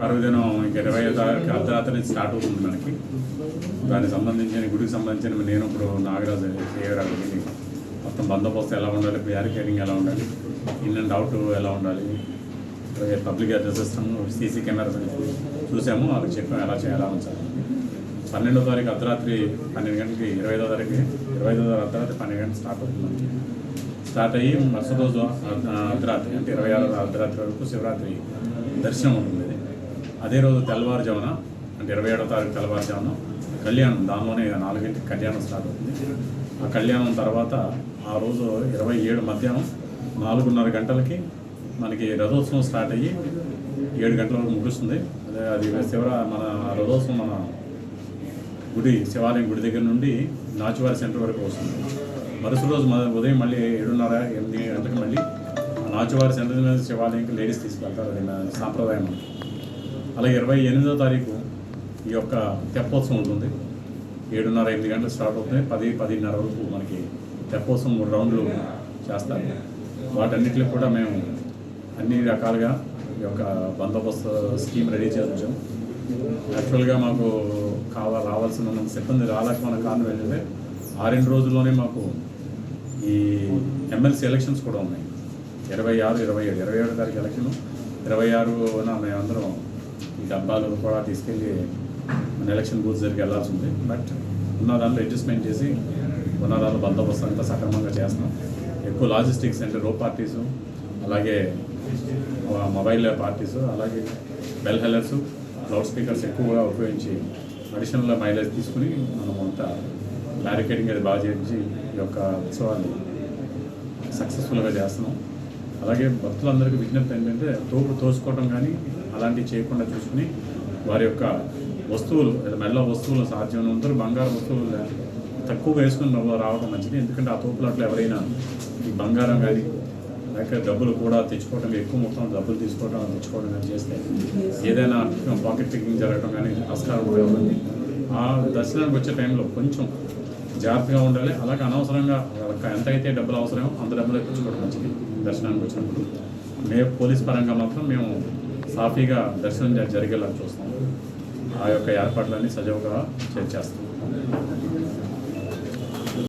పర్వదినం ఇంక ఇరవై తారీఖు అర్ధరాత్రి నుంచి స్టార్ట్ అవుతుంది మనకి. దానికి సంబంధించిన గుడికి సంబంధించిన నేను ఇప్పుడు నాగరాజు చేయరాజు మొత్తం బందోబస్తు ఎలా ఉండాలి బ్యారికేడింగ్ ఎలా ఉండాలి ఇన్ అండ్ అవుట్ ఎలా ఉండాలి public address system CC cameras చూసాము. వాళ్ళకి చెప్పాము ఎలా చేయాలా ఉంచాలి పన్నెండో తారీఖు అర్ధరాత్రి పన్నెండు గంటలకి ఇరవై ఐదో తారీఖు ఇరవై ఐదో తారీఖు అర్ధరాత్రి పన్నెండు గంటలు స్టార్ట్ అవుతుంది స్టార్ట్ అయ్యి మరుసటి రోజు అర్ధరాత్రి అంటే ఇరవై ఆరో అర్ధరాత్రి వరకు శివరాత్రి దర్శనం ఉంటుంది. అదే రోజు తెల్లవారుజామున అంటే ఇరవై ఏడో తారీఖు తెల్లవారుజామున కళ్యాణం దానిలోనే నాలుగింటికి కళ్యాణం స్టార్ట్ అవుతుంది. ఆ కళ్యాణం తర్వాత ఆ రోజు ఇరవై ఏడు మధ్యాహ్నం నాలుగున్నర గంటలకి మనకి రథోత్సవం స్టార్ట్ అయ్యి ఏడు గంటల వరకు ముగుస్తుంది. అదే అది శివరా మన రథోత్సవం మన గుడి శివాలయం గుడి దగ్గర నుండి నాచువారి సెంటర్ వరకు వస్తుంది. మరుసటి రోజు ఉదయం మళ్ళీ ఏడున్నర ఎనిమిది గంటలకు మళ్ళీ నాచువారి సెంటర్ శివాలయంకి లేడీస్ తీసుకెళ్తారు. అది సాంప్రదాయం. అలాగే ఇరవై ఎనిమిదో తారీఖు ఈ యొక్క తెప్పోత్సవం ఉంటుంది. ఏడున్నర ఎనిమిది గంటలు స్టార్ట్ అవుతుంది. పది పదిన్నర వరకు మనకి తెప్పోత్సవం మూడు రౌండ్లు చేస్తారు. వాటన్నిటికి కూడా మేము అన్ని రకాలుగా ఈ యొక్క బందోబస్తు స్కీమ్ రెడీ చేసి ఉంచాం యాక్చువల్గా మాకు కావాలి రావాల్సిన మన సిబ్బంది రాలేకపోయిన కారణం ఏంటంటే ఆ రోజుల్లోనే మాకు ఈ ఎమ్మెల్సీ ఎలక్షన్స్ కూడా ఉన్నాయి. ఇరవై ఆరు ఇరవై ఏడు ఇరవై ఏడు తారీఖు ఎలక్షన్. ఇరవై ఆరున మేమందరం ఈ డబ్బాలు కూడా తీసుకెళ్ళి మన ఎలక్షన్ బూత్ దగ్గరికి వెళ్ళాల్సి ఉంది. బట్ ఉన్న దాంట్లో అడ్జస్ట్మెంట్ చేసి ఉన్న దాంట్లో బందోబస్తు అంతా సక్రమంగా చేస్తున్నాం. ఎక్కువ లాజిస్టిక్స్ అంటే రో పార్టీస్ అలాగే మొబైల్ పార్టీస్ అలాగే బెల్ హెల్లర్స్ లౌడ్ స్పీకర్స్ ఎక్కువగా ఉపయోగించి అడిషనల్ మైలేజ్ తీసుకుని మనం అంతా బ్యారికేడింగ్ అది బాగా చేయించి ఈ యొక్క ఉత్సవాన్ని సక్సెస్ఫుల్గా చేస్తున్నాం. అలాగే భక్తులందరికీ విజ్ఞప్తి ఏంటంటే తోపు తోసుకోవడం కానీ అలాంటివి చేయకుండా చూసుకుని వారి యొక్క వస్తువులు మెల్ల వస్తువులు సాధ్యమైనంత బంగారు వస్తువులు తక్కువ తక్కువగా వేసుకుని రావడం మంచిది. ఎందుకంటే ఆ తోపులాట్లో ఎవరైనా ఈ బంగారం కానీ లేక డబ్బులు కూడా తెచ్చుకోవడం ఎక్కువ మొత్తం డబ్బులు తీసుకోవడం తెచ్చుకోవడం కానీ చేస్తే ఏదైనా పాకెట్ పికింగ్ జరగడం కానీ ఆస్కారం కూడా ఉంది ఆ దర్శనానికి వచ్చే టైంలో కొంచెం జాగ్రత్తగా ఉండాలి. అలాగే అనవసరంగా ఎంత అయితే డబ్బులు అవసరమో అంత డబ్బులు తెచ్చుకోవడం మంచిది. దర్శనానికి వచ్చినప్పుడు మే పోలీస్ పరంగా మాత్రం మేము సాఫీగా దర్శనం జరిగేలా చూస్తాం. ఆ యొక్క ఏర్పాట్లన్నీ సజావుగా చే- చేస్తాం